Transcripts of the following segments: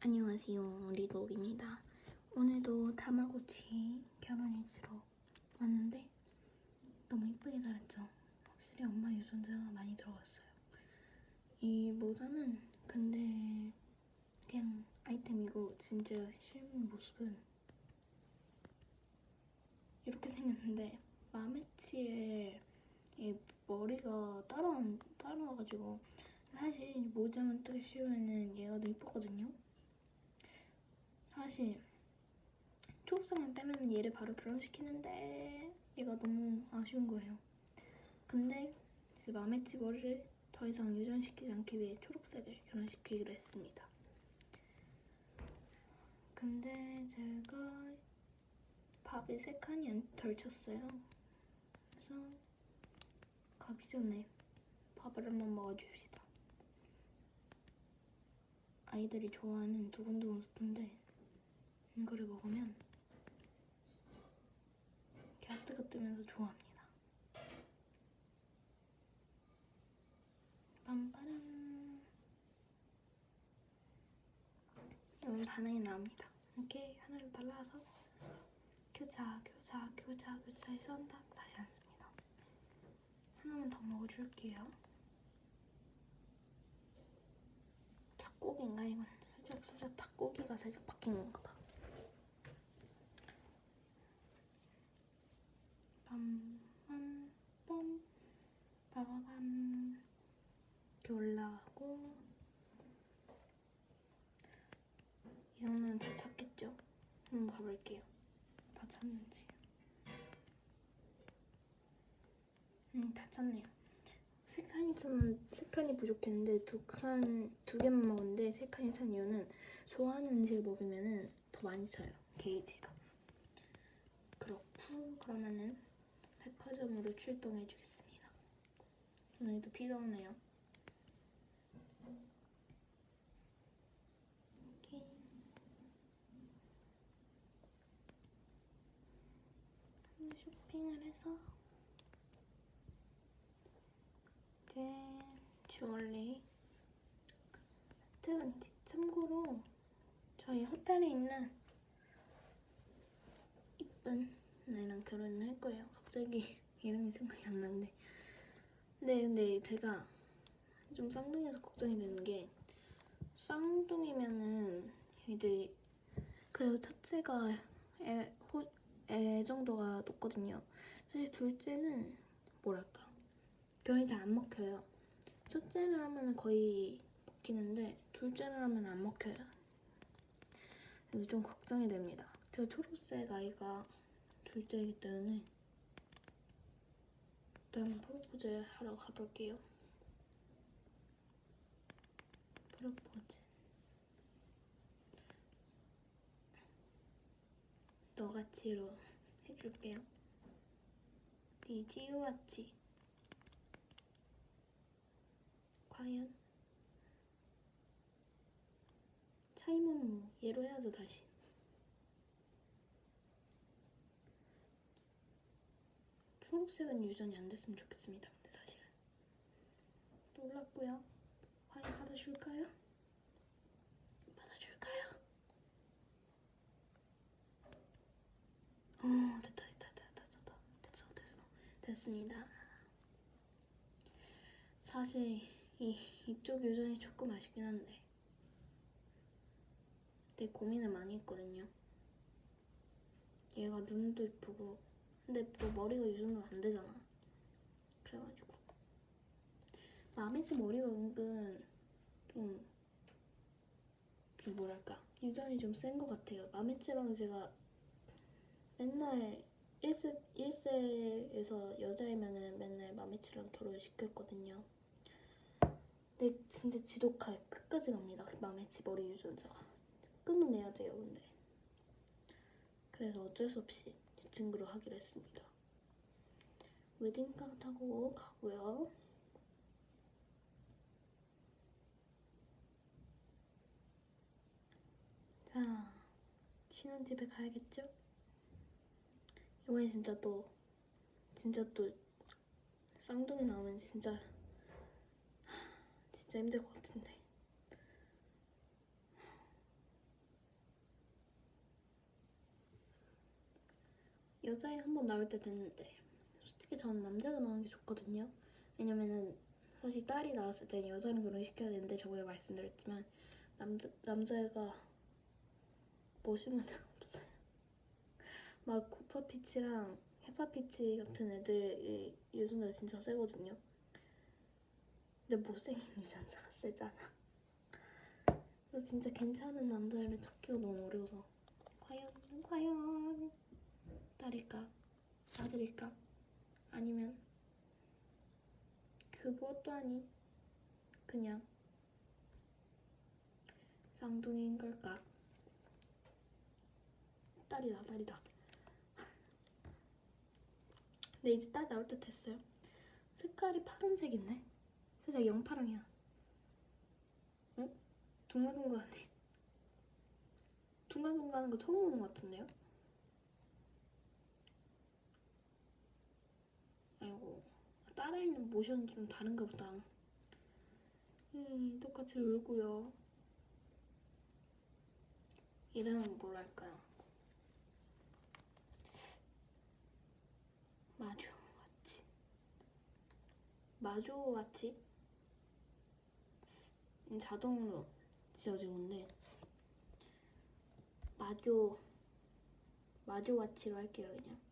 안녕하세요 리로입니다. 오늘도 다마고치 결혼일지로 왔는데 너무 이쁘게 잘했죠? 확실히 엄마 유전자가 많이 들어갔어요. 이 모자는 근데 그냥 아이템이고 진짜 실물 모습은 이렇게 생겼는데 마메치에 이 머리가 따라 따라와가지고 사실 이 모자만 딱 씌우면은 얘가 더 이쁘거든요. 사실 초록색만 빼면 얘를 바로 결혼시키는데 얘가 너무 아쉬운 거예요. 근데 이제 마메치 머리를 더 이상 유전시키지 않기 위해 초록색을 결혼시키기로 했습니다. 근데 제가 밥에 세 칸이 안- 덜 찼어요. 그래서 가기 전에 밥을 한번 먹어줍시다. 아이들이 좋아하는 두근두근 스프인데 이거를 먹으면 하트가 뜨면서 좋아합니다. 빰빠람 이런 반응이 나옵니다. 이렇게 하나를 달라서 교자, 교자, 교자, 교자에서 한다 다시 앉습니다. 하나만 더 먹어줄게요. 닭고기인가 이건 살짝 살짝 닭고기가 살짝 바뀐 건가 봐. 빰빰빰 빠바밤 이렇게 올라가고 이 정도는 다 찼겠죠? 한번 봐볼게요. 다 찼는지. 음, 다 찼네요. 세 칸이 찼는 세 칸이 부족했는데 두 칸 두 개만 먹었는데 세 칸이 찬 이유는 좋아하는 음식을 먹으면은 더 많이 차요 게이지가. 그렇고 그러면은 백화점으로 출동해 주겠습니다. 오늘도 비가 오네요. 쇼핑을 해서 이렇게 주얼리 하여튼 참고로 저희 호텔에 있는 이쁜 애랑 결혼을 할 거예요. 갑자기 이름이 생각이 안 나는데 네 근데 제가 좀 쌍둥이여서 걱정이 되는 게 쌍둥이면은 이제 그래도 첫째가 애, 호, 애 정도가 높거든요. 사실 둘째는 뭐랄까 결이 잘 안 먹혀요. 첫째를 하면 거의 먹히는데 둘째를 하면 안 먹혀요. 그래서 좀 걱정이 됩니다. 제가 초록색 아이가 둘째이기 때문에 일단 프로포즈 하러 가볼게요. 프로포즈. 너같이로 해줄게요. 니지우같이. 과연? 차이면 뭐 얘로 해야죠 다시. 초록색은 유전이 안 됐으면 좋겠습니다. 근데 사실은 놀랐고요. 과연 받아줄까요? 받아줄까요? 어 됐다 됐다 됐다 됐다 됐어 됐어 됐습니다. 사실 이 이쪽 유전이 조금 아쉽긴 한데 되게 고민을 많이 했거든요. 얘가 눈도 이쁘고 근데 또 머리가 유전으로 안 되잖아. 그래가지고 마메스 머리가 은근 좀, 좀 뭐랄까 유전이 좀 센 것 같아요. 마메츠랑 제가 맨날 1세, 1세에서 여자이면은 맨날 마메치랑 결혼을 시켰거든요. 근데 진짜 지독하게 끝까지 갑니다. 그 마메치 머리 유전자가. 끊어내야 돼요, 근데. 그래서 어쩔 수 없이 이 친구로 하기로 했습니다. 웨딩카 타고 가고요. 자, 신혼집에 가야겠죠? 이번에 진짜 또, 진짜 또, 쌍둥이 나오면 진짜, 진짜 힘들 것 같은데. 여자애 한 번 나올 때 됐는데 솔직히 저는 남자가 나오는 게 좋거든요. 왜냐면은 사실 딸이 나왔을 땐 여자랑 결혼시켜야 되는데 저번에 말씀드렸지만 남자 남자애가 멋있는 애가 없어요. 막 고파피치랑 헤파피치 같은 애들이 유전자가 진짜 세거든요. 근데 못생긴 유전자가 세잖아. 그래서 진짜 괜찮은 남자애를 찾기가 너무 어려워서 과연 과연 딸일까? 아들일까? 아니면 그 무엇도 아닌 그냥 쌍둥이인 걸까? 딸이다 딸이다. 근데 이제 딸 나올 때 됐어요. 색깔이 파란색이네. 살짝 영파랑이야. 응? 둥가둥가하네. 둥가둥가하는 거 처음 보는 것 같은데요? 아이고 딸아이는 모션이 좀 다른가 보다 음, 똑같이 울고요 이름은 뭘로 할까요? 마조 와치 마조 와치? 음, 자동으로 지어진 건데 마조 마조 와치로 할게요 그냥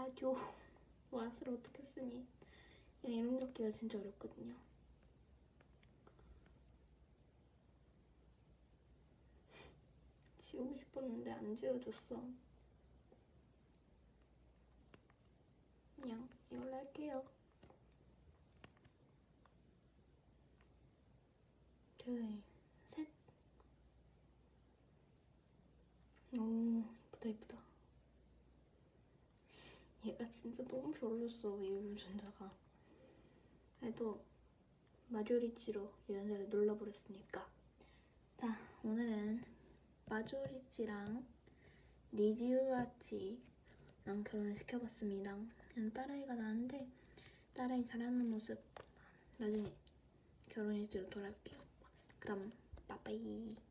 마조 와스를 어떻게 쓰니 그냥 이름 적기가 진짜 어렵거든요 지우고 싶었는데 안 지워졌어 그냥 이걸로 할게요 둘, 셋. 오, 이쁘다, 이쁘다. 얘가 진짜 너무 별로였어, 이 유전자가. 그래도 마조리치로 유전자를 눌러버렸으니까. 자, 오늘은 마조리치랑 니지우아치랑 결혼을 시켜봤습니다. 그냥 딸아이가 나는데 딸아이 잘하는 모습 나중에 결혼일지로 돌아올게요. 그럼 빠빠이.